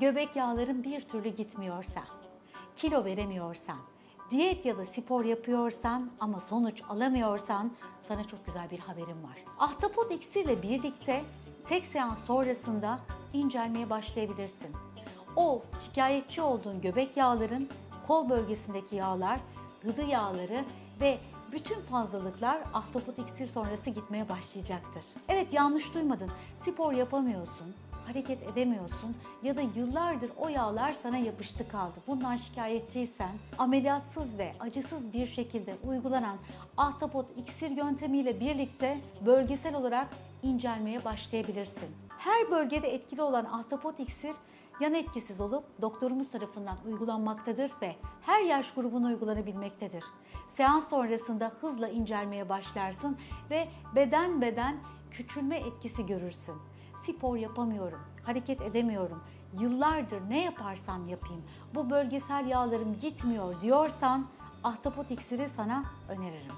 göbek yağların bir türlü gitmiyorsa, kilo veremiyorsan, diyet ya da spor yapıyorsan ama sonuç alamıyorsan sana çok güzel bir haberim var. Ahtapot iksirle birlikte tek seans sonrasında incelmeye başlayabilirsin. O şikayetçi olduğun göbek yağların, kol bölgesindeki yağlar, gıdı yağları ve bütün fazlalıklar ahtapot iksir sonrası gitmeye başlayacaktır. Evet yanlış duymadın. Spor yapamıyorsun, hareket edemiyorsun ya da yıllardır o yağlar sana yapıştı kaldı. Bundan şikayetçiysen ameliyatsız ve acısız bir şekilde uygulanan ahtapot iksir yöntemiyle birlikte bölgesel olarak incelmeye başlayabilirsin. Her bölgede etkili olan ahtapot iksir yan etkisiz olup doktorumuz tarafından uygulanmaktadır ve her yaş grubuna uygulanabilmektedir. Seans sonrasında hızla incelmeye başlarsın ve beden beden küçülme etkisi görürsün. Spor yapamıyorum, hareket edemiyorum, yıllardır ne yaparsam yapayım bu bölgesel yağlarım gitmiyor diyorsan ahtapot iksiri sana öneririm.